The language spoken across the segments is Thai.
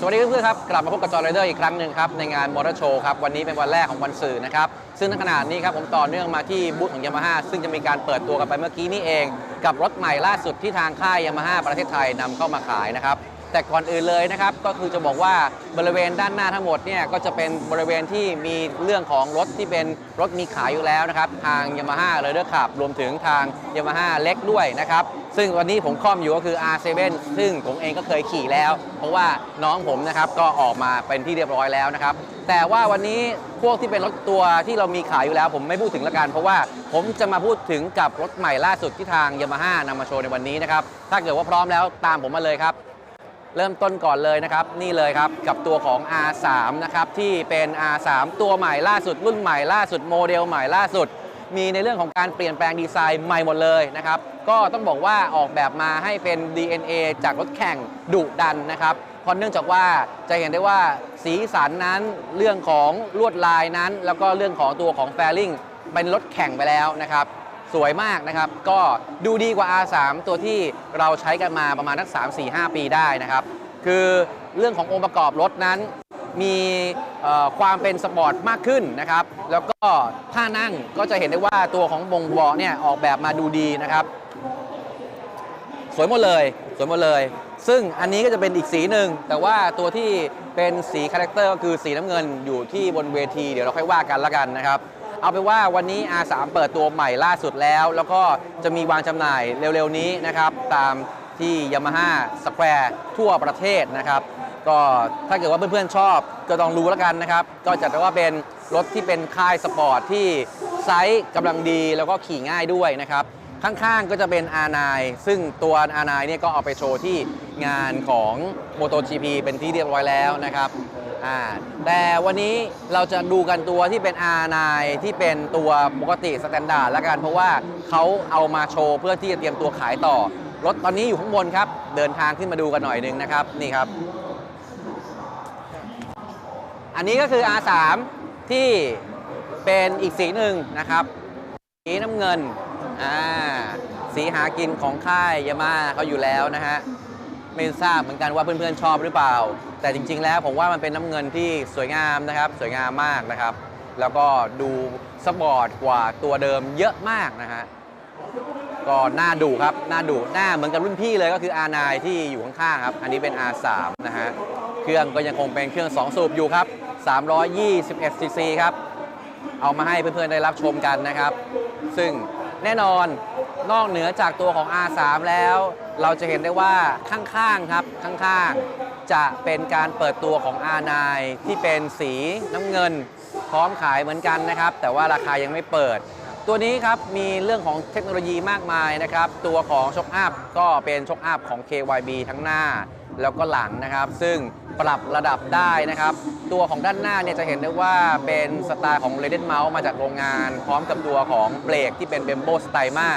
สวัสดีเพื่อนๆครับกลับมาพบกับจอร์ไรเดอร์อีกครั้งหนึ่งครับในงานมอเตอร์โชว์ครับวันนี้เป็นวันแรกของวันสื่อนะครับซึ่งในขณะนี้ครับผมต่อเนื่องมาที่บูธของยามาฮ่าซึ่งจะมีการเปิดตัวกันไปเมื่อกี้นี่เอง กับรถใหม่ล่าสุดที่ทางค่ายยามาฮ่าประเทศไทยนำเข้ามาขายนะครับแต่ก่อนอื่นเลยนะครับก็คือจะบอกว่าบริเวณด้านหน้าทั้งหมดเนี่ยก็จะเป็นบริเวณที่มีเรื่องของรถที่เป็นรถมีขายอยู่แล้วนะครับทางยามาฮ่าเลยเดอร์ขับรวมถึงทางยามาฮ่าเล็กด้วยนะครับ ซึ่งวันนี้ผมคล่อมอยู่ก็คือ R7 ซึ่งผมเองก็เคยขี่แล้ว เพราะว่าน้องผมนะครับก็ออกมาเป็นที่เรียบร้อยแล้วนะครับ แต่ว่าวันนี้พวกที่เป็นรถตัวที่เรามีขายอยู่แล้ว ผมไม่พูดถึงละกัน เพราะว่าผมจะมาพูดถึงกับรถใหม่ล่าสุดที่ทางยามาฮ่านำมาโชว์ในวันนี้นะครับ ถ้าเกิดว่าพร้อมแล้วตามผมมาเลยครับ เริ่มต้นก่อนเลยนะครับ นี่เลยครับกับตัวของ R3 นะครับที่เป็น R3 ตัวใหม่ล่าสุดรุ่นใหม่ล่าสุดโมเดลใหม่ล่าสุด มีในเรื่องของการเปลี่ยนแปลงดีไซน์ใหม่หมดเลยนะครับ ก็ต้องบอกว่าออกแบบมาให้เป็น DNA จากรถแข่งดุดันนะครับเพราะเนื่องจากว่าจะเห็นได้ว่าสีสันนั้นเรื่องของลวดลายนั้น แล้วก็เรื่องของตัวของแฟลิงเป็นรถแข่งไปแล้วนะครับสวยมากนะครับ ก็ดูดีกว่า R3 ตัวที่เราใช้กันมาประมาณนัก 3 4 5 ปีได้นะครับ คือเรื่องขององค์ประกอบรถนั้น มีความเป็นสปอร์ตมากขึ้นนะครับ แล้วก็ท่านั่งก็จะเห็นได้ว่าตัวของบงบาะเนี่ยออกแบบมาดูดีนะครับ สวยหมดเลย สวยหมดเลย ซึ่งอันนี้ก็จะเป็นอีกสีหนึ่ง แต่ว่าตัวที่เป็นสีคาแรคเตอร์ก็คือสีน้ำเงินอยู่ที่บนเวที เดี๋ยวเราค่อยว่ากันละกันนะครับ เอาเป็นว่าวันนี้ R3 เปิดตัวใหม่ล่าสุดแล้ว แล้วก็จะมีวางจำหน่ายเร็วๆนี้นะครับ ตามที่ Yamaha Square ทั่วประเทศนะครับ ก็ถ้าเกิดว่าเพื่อนๆชอบก็ต้องรู้แล้วกันนะครับ ก็จัดว่าเป็นรถที่เป็นค่ายสปอร์ตที่ไซส์กำลังดีแล้วก็ขี่ง่ายด้วยนะครับ ข้างๆก็จะเป็น R9 ซึ่งตัว R9 เนี่ยก็เอาไปโชว์ที่งานของ MotoGP เป็นที่เรียบร้อยแล้วนะครับแต่วันนี้เราจะดูกันตัวที่เป็น R9 ที่เป็นตัวปกติสแตนดาร์ดแล้วกัน เพราะว่าเขาเอามาโชว์เพื่อที่จะเตรียมตัวขายต่อ รถตอนนี้อยู่ข้างบนครับ เดินทางขึ้นมาดูกันหน่อยนึงนะครับ นี่ครับ อันนี้ก็คือ R3 ที่เป็นอีกสีหนึ่งนะครับ สีน้ำเงินอ่าสีหากินของค่ายยามาเขาอยู่แล้วนะฮะไม่ทราบเหมือนกันว่าเพื่อนๆชอบหรือเปล่า แต่จริง ๆ แล้วผมว่ามันเป็นน้ำเงินที่สวยงามนะครับ สวยงามมากนะครับ แล้วก็ดูสปอร์ตกว่าตัวเดิมเยอะมากนะฮะก็น่าดูครับน่าดูหน้าเหมือนกับรุ่นพี่เลยก็คือ R9 ที่อยู่ข้างๆครับ อันนี้เป็น R3 นะฮะ เครื่องก็ยังคงเป็นเครื่อง 2 สูบอยู่ครับ 321 cc ครับ เอามาให้เพื่อนๆได้รับชมกันนะครับ ซึ่งแน่นอนนอกเหนือจากตัวของ R3 แล้ว เราจะเห็นได้ว่าข้างๆครับข้างๆ จะเป็นการเปิดตัวของ R9 ที่เป็นสีน้ำเงิน พร้อมขายเหมือนกันนะครับ แต่ว่าราคายังไม่เปิด ตัวนี้ครับมีเรื่องของเทคโนโลยีมากมายนะครับ ตัวของช็อคอัพก็เป็นช็อคอัพของ KYB ทั้งหน้า แล้วก็หลังนะครับ ซึ่งปรับระดับได้นะครับ ตัวของด้านหน้าเนี่ยจะเห็นได้ว่าเป็นสไตล์ของ r a d e n Mouse มาจากโรงงาน พร้อมกับตัวของเบรกที่เป็น Bembo s t y m a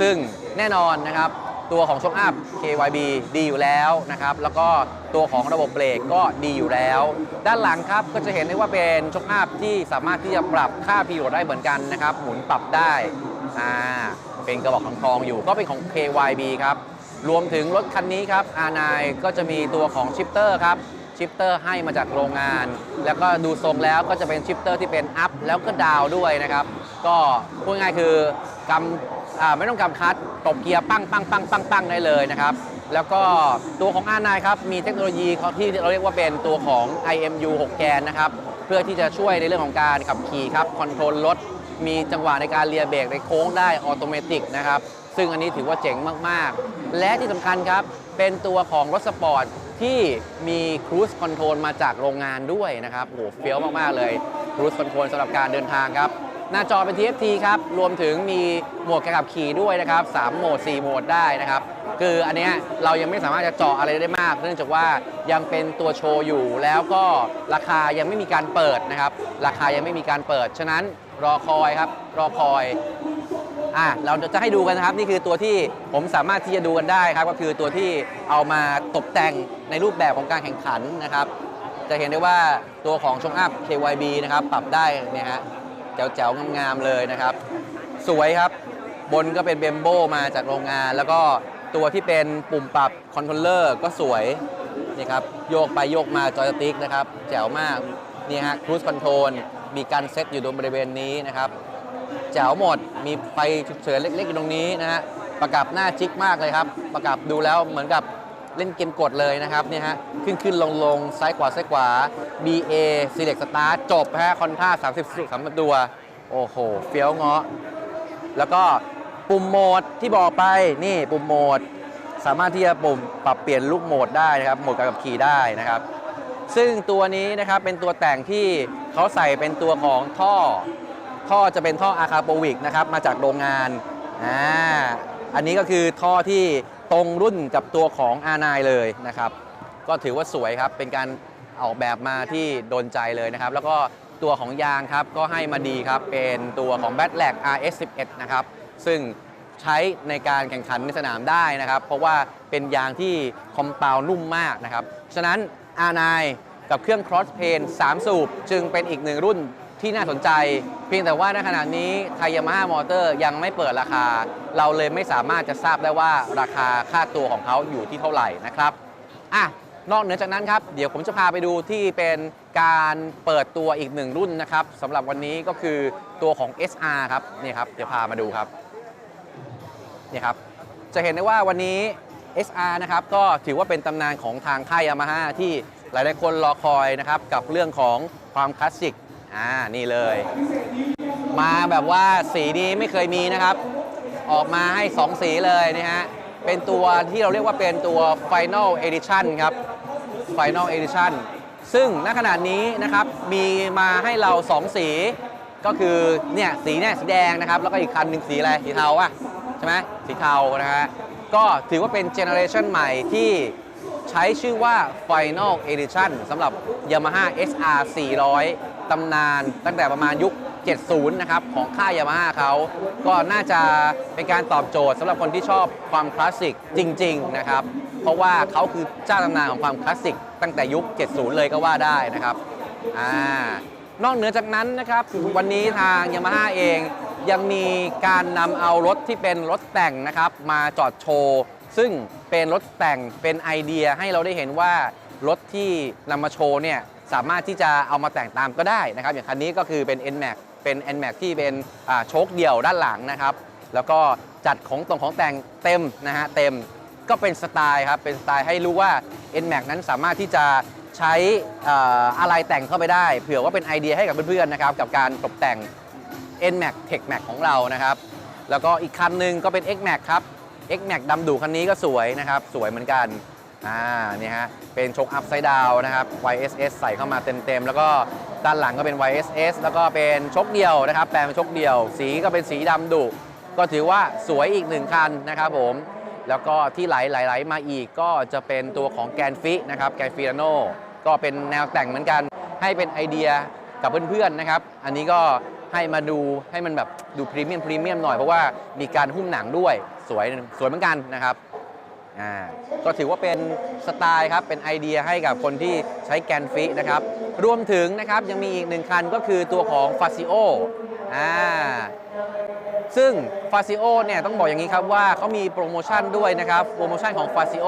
ซึ่งแน่นอนนะครับตัวของช็อคอัพ KYB ดีอยู่แล้วนะครับ แล้วก็ตัวของระบบเบรกก็ดีอยู่แล้ว ด้านหลังครับก็จะเห็นได้ว่าเป็นช็อคอัพที่สามารถที่จะปรับค่าพีโรดได้เหมือนกันนะครับ หมุนปรับได้อ่าเป็นกระบอกทองทองอยู่ก็เป็นของ KYB ครับ รวมถึงรถคันนี้ครับ R9 ก็จะมีตัวของชิปเตอร์ครับชิปเตอร์ให้มาจากโรงงาน แล้วก็ดูทรงแล้วก็จะเป็นชิปเตอร์ที่เป็นอัพแล้วก็ดาวด้วยนะครับ ก็พูดง่ายคือกำอ่าไม่ต้องกำคัดตบเกียร์ปั้งปั้งปั้งปั้งปั้งได้เลยนะครับ แล้วก็ตัวของ R9 ครับ มีเทคโนโลยีที่เราเรียกว่าเป็นตัวของ IMU 6 แกนนะครับ เพื่อที่จะช่วยในเรื่องของการขับขี่ครับคอนโทรลรถมีจังหวะในการเลียเบรกในโค้งได้ออโตเมติกนะครับ ซึ่งอันนี้ถือว่าเจ๋งมากๆ และที่สำคัญครับ เป็นตัวของรถสปอร์ตที่มีครู i คอนโทรลมาจากโรงงานด้วยนะครับโหเฟี้ยวมากๆเลยครู i คอนโทรลสำหรับการเดินทางครับ หน้าจอเป็น TFT ครับ รวมถึงมีโหมดการขับขี่ด้วยนะครับ3โหมด 4 โหมดได้นะครับ คืออันเนี้ยเรายังไม่สามารถจะเจาะอะไรได้มาก เนื่องจากว่ายังเป็นตัวโชว์อยู่ แล้วก็ราคายังไม่มีการเปิดนะครับ ราคายังไม่มีการเปิด ฉะนั้นรอคอยครับ รอคอย อะเราจะให้ดูกันนะครับ นี่คือตัวที่ผมสามารถที่จะดูกันได้ครับ ก็คือตัวที่เอามาตกแต่งในรูปแบบของการแข่งขันนะครับ จะเห็นได้ว่าตัวของชงอัพ KYB นะครับ ปรับได้เนี่ยฮะแจ๋วๆงามๆเลยนะครับ สวยครับ บนก็เป็นเบมโบมาจากโรงงาน แล้วก็ตัวที่เป็นปุ่มปรับคอนโทรลเลอร์ก็สวยนี่ครับโยกไปโยกมาจอยสติ๊กนะครับ แจ๋วมากนี่ฮะครู e คอนโทรลมีการเซตอยู่ตรงบริเวณนี้นะครับ แจ๋วหมด มีไฟฉุกเฉินเล็กๆอยู่ตรงนี้นะฮะ ประกับหน้าจิกมากเลยครับ ประกับดูแล้วเหมือนกับเล่นเกมกดเลยนะครับเนี่ยฮะ ขึ้นขึ้นลงลงซ้ายขวาซ้ายขวา BA Select Start จบฮะคอนท่า30 3ตัว โอ้โห เฟี้ยวเงาะ แล้วก็ปุ่มโหมดที่บอกไปนี่ปุ่มโหมด สามารถที่จะปุ่มปรับเปลี่ยนลูกโหมดได้นะครับโหมดการขับขี่ได้นะครับ ซึ่งตัวนี้นะครับเป็นตัวแต่งที่เขาใส่เป็นตัวของท่อ ท่อจะเป็นท่ออาคาโปวิกนะครับมาจากโรงงานอ่าอันนี้ก็คือท่อที่ตรงรุ่นกับตัวของ R9 เลยนะครับ ก็ถือว่าสวยครับ เป็นการออกแบบมาที่โดนใจเลยนะครับ แล้วก็ตัวของยางครับ ก็ให้มาดีครับ เป็นตัวของ b a t l a g RS11 นะครับ ซึ่งใช้ในการแข่งขันในสนามได้นะครับ เพราะว่าเป็นยางที่คอมเปลนุ่มมากนะครับ ฉะนั้น R9 กับเครื่อง Cross Plane 3 สูบ จึงเป็นอีกหนึ่งรุ่น ที่น่าสนใจ เพียงแต่ว่าในขณะนี้ไทยามาฮ่ามอเตอร์ยังไม่เปิดราคา เราเลยไม่สามารถจะทราบได้ว่าราคาค่าตัวของเขาอยู่ที่เท่าไหร่นะครับอะนอกเหนือจากนั้นครับ เดี๋ยวผมจะพาไปดูที่เป็นการเปิดตัวอีกหนึ่งรุ่นนะครับสำหรับวันนี้ก็คือตัวของ SR ครับนี่ครับเดี๋ยวพามาดูครับนี่ครับจะเห็นได้ว่าวันนี้ SR นะครับก็ถือว่าเป็นตำนานของทางค่ายยามาฮ่าที่หลายๆคนรอคอยนะครับกับเรื่องของความคลาสสิก อ่านี่เลย มาแบบว่าสีนี้ไม่เคยมีนะครับ ออกมาให้ 2 สีเลยนะฮะ เป็นตัวที่เราเรียกว่าเป็นตัว Final Edition ครับ Final Edition ซึ่งณขณะนี้นะครับมีมาให้เรา 2 สี ก็คือเนี่ยสีเนี่ยสีแดงนะครับ แล้วก็อีกคันหนึ่งสีอะไรสีเทาอะใช่ไหมสีเทานะฮะก็ถือว่าเป็นเจเนอเรชันใหม่ที่ใช้ชื่อว่า Final Edition สำหรับ Yamaha SR 400 ตำนานตั้งแต่ประมาณยุค 70 นะครับ ของค่ายยามาฮ่าเขาก็น่าจะเป็นการตอบโจทย์สำหรับคนที่ชอบความคลาสสิกจริง ๆ นะครับ เพราะว่าเขาคือเจ้าตำนานของความคลาสสิกตั้งแต่ยุค 70 เลยก็ว่าได้นะครับอ่านอกเหนือจากนั้นนะครับ วันนี้ทางยามาฮ่าเองยังมีการนำเอารถที่เป็นรถแต่งนะครับ มาจอดโชว์ซึ่งเป็นรถแต่งเป็นไอเดียให้เราได้เห็นว่ารถที่นำมาโชว์เนี่ย สามารถที่จะเอามาแต่งตามก็ได้นะครับ อย่างคันนี้ก็คือเป็น NMAX เป็น NMAX ที่เป็นโชคเดี่ยวด้านหลังนะครับ แล้วก็จัดของตรงของแต่งเต็มนะฮะเต็มก็เป็นสไตล์ครับเป็นสไตล์ให้รู้ว่า NMAX นั้นสามารถที่จะใช้ออะไรแต่งเข้าไปได้ เผื่อว่าเป็นไอเดียให้กับเพื่อนๆนะครับกับการตกแต่ง NMAX Tech Max ของเรานะครับ แล้วก็อีกคันหนึ่งก็เป็น XMAX ครับ XMAX ดำดูคันนี้ก็สวยนะครับ สวยเหมือนกัน อ่านี่ฮะเป็นชกอัพไซด์ดาวนะครับ YSS ใส่เข้ามาเต็มๆ แล้วก็ด้านหลังก็เป็น YSS แล้วก็เป็นชกเดียวนะครับ แปลงเป็นชกเดียว สีก็เป็นสีดำดุก็ถือว่าสวยอีกหนึ่งคันนะครับผม แล้วก็ที่ไหลไหลๆมาอีกก็จะเป็นตัวของแกนฟินะครับแกนฟิลาโนก็เป็นแนวแต่งเหมือนกัน ให้เป็นไอเดียกับเพื่อนๆนะครับ อันนี้ก็ให้มาดูให้มันแบบดูพรีเมียมพรีเมียมหน่อยเพราะว่ามีการหุ้มหนังด้วยสวยสวยเหมือนกันนะครับ อ่าก็ถือว่าเป็นสไตล์ครับ เป็นไอเดียให้กับคนที่ใช้แกนฟินะครับ รวมถึงนะครับยังมีอีกหนึ่งคันก็คือตัวของฟาซิโออ่าซึ่งฟาซิโอเนี่ยต้องบอกอย่างนี้ครับว่าเขามีโปรโมชั่นด้วยนะครับ โปรโมชั่นของฟาซิโอ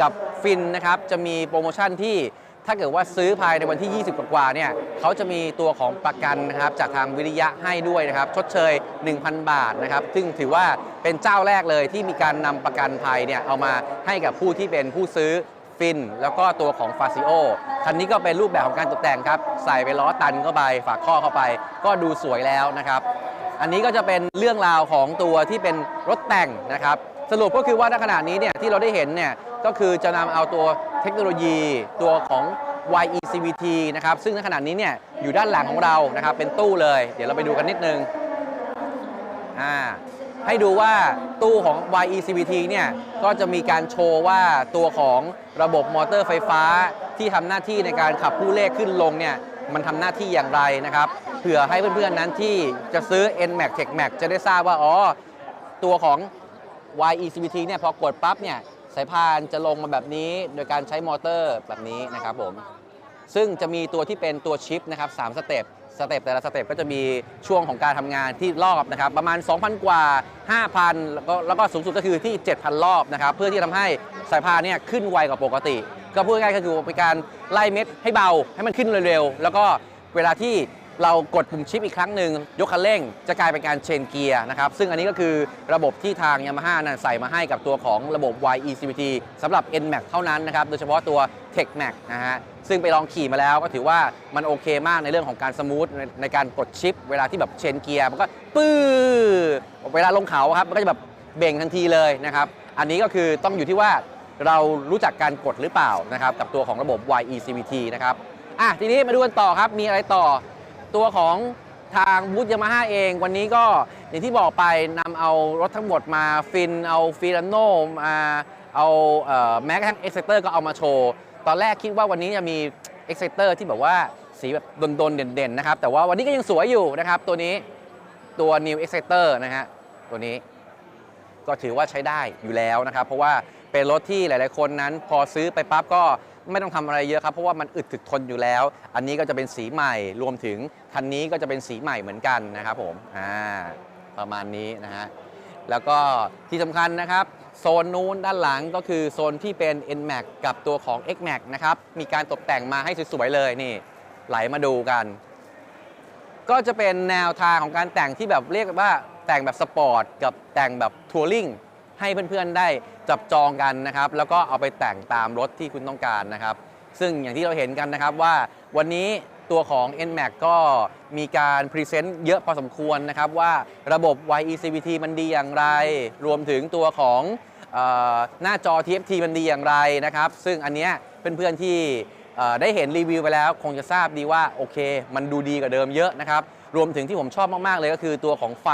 กับฟินนะครับ จะมีโปรโมชั่นที่ ถ้าเกิดว่าซื้อภายในวันที่ 20 กว่าเนี่ยเขาจะมีตัวของประกันนะครับจากทางวิริยะให้ด้วยนะครับชดเชย 1,000 บาทนะครับซึ่งถือว่าเป็นเจ้าแรกเลยที่มีการนำประกันภัยเนี่ยเอามาให้กับผู้ที่เป็นผู้ซื้อฟิน แล้วก็ตัวของฟาซิโอคันนี้ก็เป็นรูปแบบของการตกแต่งครับใส่ไปล้อตันเข้าไปฝากข้อเข้าไป ก็ดูสวยแล้วนะครับ อันนี้ก็จะเป็นเรื่องราวของตัวที่เป็นรถแต่งนะครับ สรุปก็คือว่าในขณะนี้เนี่ยที่เราได้เห็นเนี่ย ก็คือจะนำเอาตัวเทคโนโลยีตัวของ YECVT นะครับ ซึ่งในขณะนี้เนี่ยอยู่ด้านหลังของเรานะครับ เป็นตู้เลย เดี๋ยวเราไปดูกันนิดนึงอ่าให้ดูว่าตู้ของ YECVT เนี่ยก็จะมีการโชว์ว่าตัวของระบบมอเตอร์ไฟฟ้าที่ทำหน้าที่ในการขับผู้เลขขึ้นลงเนี่ยมันทำหน้าที่อย่างไรนะครับเผื่อให้เพื่อนๆนั้นที่จะซื้อ NMAX TechMax จะได้ทราบว่า อ๋อ ตัวของ YECVT เนี่ยพอกดปั๊บเนี่ย สายพานจะลงมาแบบนี้โดยการใช้มอเตอร์แบบนี้นะครับผมซึ่งจะมีตัวที่เป็นตัวชิปนะครับ3สเต็ปสเต็ปแต่ละสเต็ปก็จะมีช่วงของการทำงานที่รอบนะครับประมาณ 2,000 กว่า 5,000 แล้วก็แล้วก็สูงสุดก็คือที่ 7,000 รอบนะครับเพื่อที่ทำให้สายพานเนี่ยขึ้นไวกว่าปกติ ก็พูดง่ายๆก็คือเป็นการไล่เม็ดให้เบาให้มันขึ้นเร็วๆ แล้วก็เวลาที่ เรากดปุ่มชิปอีกครั้งหนึ่งยกคันเร่ง จะกลายเป็นการเชนเกียร์นะครับ ซึ่งอันนี้ก็คือระบบที่ทาง Yamaha นั้นใส่มาให้กับตัวของระบบ YECVT สำหรับ NMAX เท่านั้นนะครับ โดยเฉพาะตัว TechMax นะฮะซึ่งไปลองขี่มาแล้วก็ถือว่ามันโอเคมากในเรื่องของการสมูทในในการกดชิป เวลาที่แบบเชนเกียร์มันก็ปื้อเวลาลงเขาครับมันก็จะแบบเบ่งทันทีเลยนะครับอันนี้ก็คือต้องอยู่ที่ว่าเรารู้จักการกดหรือเปล่านะครับกับตัวของระบบ YECVT นะครับอะทีนี้มาดูกันต่อครับมีอะไรต่อ ตัวของทางบูธยามาฮ่าเองวันนี้ก็อย่างที่บอกไปนำเอารถทั้งหมดมาฟิน เอาฟิลาโนมาเอาแม้กระทั่งเอ็กเซเตอร์ก็เอามาโชว์ ตอนแรกคิดว่าวันนี้จะมีเอ็กเซเตอร์ที่แบบว่าสีแบบโดนๆ เด่นๆ นะครับ แต่ว่าวันนี้ก็ยังสวยอยู่นะครับ ตัวนี้ตัว New Exciter นะฮะ ตัวนี้ก็ถือว่าใช้ได้อยู่แล้วนะครับ เพราะว่าเป็นรถที่หลายๆคนนั้นพอซื้อไปปั๊บก็ ไม่ต้องทำอะไรเยอะครับ เพราะว่ามันอึดถึกทนอยู่แล้ว อันนี้ก็จะเป็นสีใหม่รวมถึงคันนี้ก็จะเป็นสีใหม่เหมือนกันนะครับผมอ่าประมาณนี้นะฮะแล้วก็ที่สำคัญนะครับ โซนนู้นด้านหลังก็คือโซนที่เป็น NMAX กับตัวของ XMAX นะครับ มีการตกแต่งมาให้สวยๆเลยนี่ ไหลมาดูกัน ก็จะเป็นแนวทางของการแต่งที่แบบเรียกว่าแต่งแบบสปอร์ตกับแต่งแบบทัวริงให้เพื่อนๆได้ จับจองกันนะครับ แล้วก็เอาไปแต่งตามรถที่คุณต้องการนะครับ ซึ่งอย่างที่เราเห็นกันนะครับว่าวันนี้ตัวของ NMAX ก็มีการพรีเซนต์เยอะพอสมควรนะครับว่าระบบ YECVT มันดีอย่างไร รวมถึงตัวของออหน้าจอ TFT มันดีอย่างไรนะครับ ซึ่งอันเนี้ยเพื่อนๆที่ได้เห็นรีวิวไปแล้ว คงจะทราบดีว่าโอเค มันดูดีกว่าเดิมเยอะนะครับ รวมถึงที่ผมชอบมาก ๆ เลยก็คือตัวของไฟ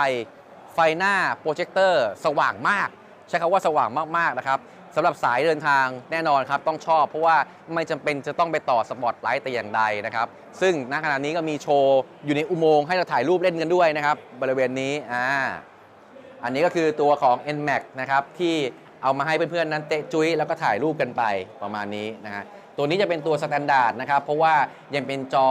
ไฟหน้าโปรเจคเตอร์สว่างมาก ใช้คำว่าสว่างมากๆนะครับสำหรับสายเดินทางแน่นอนครับต้องชอบ เพราะว่าไม่จำเป็นจะต้องไปต่อสปอตไลท์แต่อย่างใดนะครับ ซึ่งณขณะนี้ก็มีโชว์อยู่ในอุโมงค์ให้เราถ่ายรูปเล่นกันด้วยนะครับ บริเวณนี้อ่าอันนี้ก็คือตัวของ NMAX นะครับที่เอามาให้เพื่อนๆนั้นเตะจุ้ยแล้วก็ถ่ายรูปกันไปประมาณนี้นะฮะตัวนี้จะเป็นตัวสแตนดาร์ดนะครับ เพราะว่ายังเป็นจอ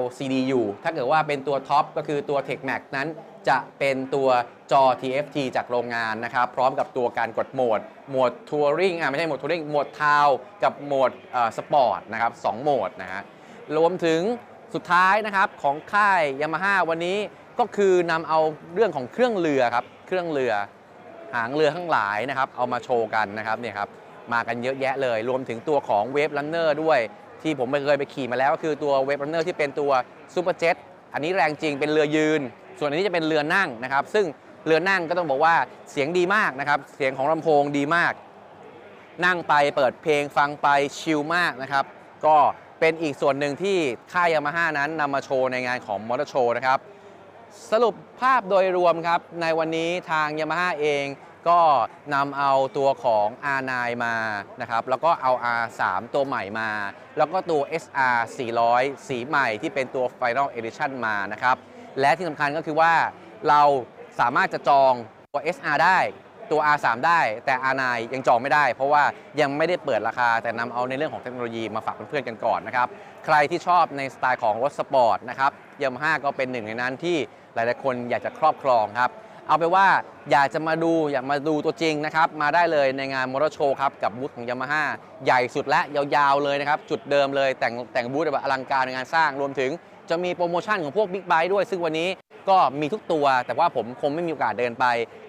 LCD อยู่ ถ้าเกิดว่าเป็นตัวท็อปก็คือตัว TechMax นั้น จะเป็นตัวจอ TFT จากโรงงานนะครับ พร้อมกับตัวการกดโหมด โหมดทัวริงอ่าไม่ใช่โหมดทัวริงโหมดทาวกับโหมดสปอร์ตนะครับสองโหมดนะฮะรวมถึงสุดท้ายนะครับของค่ายยามาฮ่าวันนี้ก็คือนำเอาเรื่องของเครื่องเรือครับเครื่องเรือหางเรือทั้งหลายนะครับ เอามาโชว์กันนะครับเนี่ยครับมากันเยอะแยะเลย รวมถึงตัวของเวฟ r ันเนอร์ด้วย ที่ผมเคยไปขี่มาแล้วก็คือตัวเวฟ r ันเนอร์ที่เป็นตัวซูเปอร์เจ็ตอันนี้แรงจริงเป็นเรือยืน ส่วนอันนี้จะเป็นเรือนั่งนะครับ ซึ่งเรือนั่งก็ต้องบอกว่าเสียงดีมากนะครับ เสียงของลำโพงดีมาก นั่งไปเปิดเพลงฟังไปชิลมากนะครับ ก็เป็นอีกส่วนหนึ่งที่ค่ายยามาฮ่านั้นนำมาโชว์ในงานของมอเตอร์โชว์นะครับ สรุปภาพโดยรวมครับ ในวันนี้ทาง Yamaha เองก็นำเอาตัวของ R9 มานะครับ แล้วก็เอา R3 ตัวใหม่มา แล้วก็ตัว SR 400 สีใหม่ที่เป็นตัว Final Edition มานะครับ และที่สำคัญก็คือว่าเราสามารถจะจองตัว SR ได้ตัว R3 ได้แต่ R9 ยังจองไม่ได้ เพราะว่ายังไม่ได้เปิดราคาแต่นำเอาในเรื่องของเทคโนโลยีมาฝากเพื่อนๆกันก่อนนะครับ ใครที่ชอบในสไตล์ของรถสปอร์ตนะครับยามาฮ่าก็เป็นหนึ่งในนั้นที่หลายๆคนอยากจะครอบครองครับ เอาไปว่าอยากจะมาดูอยากมาดูตัวจริงนะครับ มาได้เลยในงานมอเตอร์โชว์ครับ กับบูธของยามาฮ่าใหญ่สุดและยาวๆเลยนะครับ จุดเดิมเลยแต่งแต่งบูธแบบอลังการในงานสร้างรวมถึง จะมีโปรโมชั่นของพวกบิ๊กไบค์ด้วย ซึ่งวันนี้ก็มีทุกตัว แต่ว่าผมคงไม่มีโอกาสเดินไป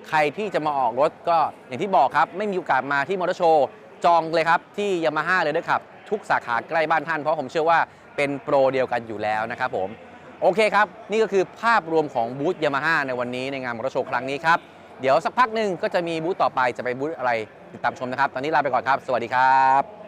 ใครที่จะมาออกรถก็อย่างที่บอกครับ ไม่มีโอกาสมาที่มอเตอร์โชว์จองเลยครับ ที่ยามาฮ่าเลยด้วยครับ ทุกสาขาใกล้บ้านท่าน เพราะผมเชื่อว่าเป็นโปรเดียวกันอยู่แล้วนะครับผม โอเคครับ นี่ก็คือภาพรวมของบูธยามาฮ่าในวันนี้ในงานมอเตอร์โชว์ครั้งนี้ครับเดี๋ยวสักพักหนึ่งก็จะมีบูธต่อไปจะไปบูธอะไรติดตามชมนะครับ ตอนนี้ลาไปก่อนครับ สวัสดีครับ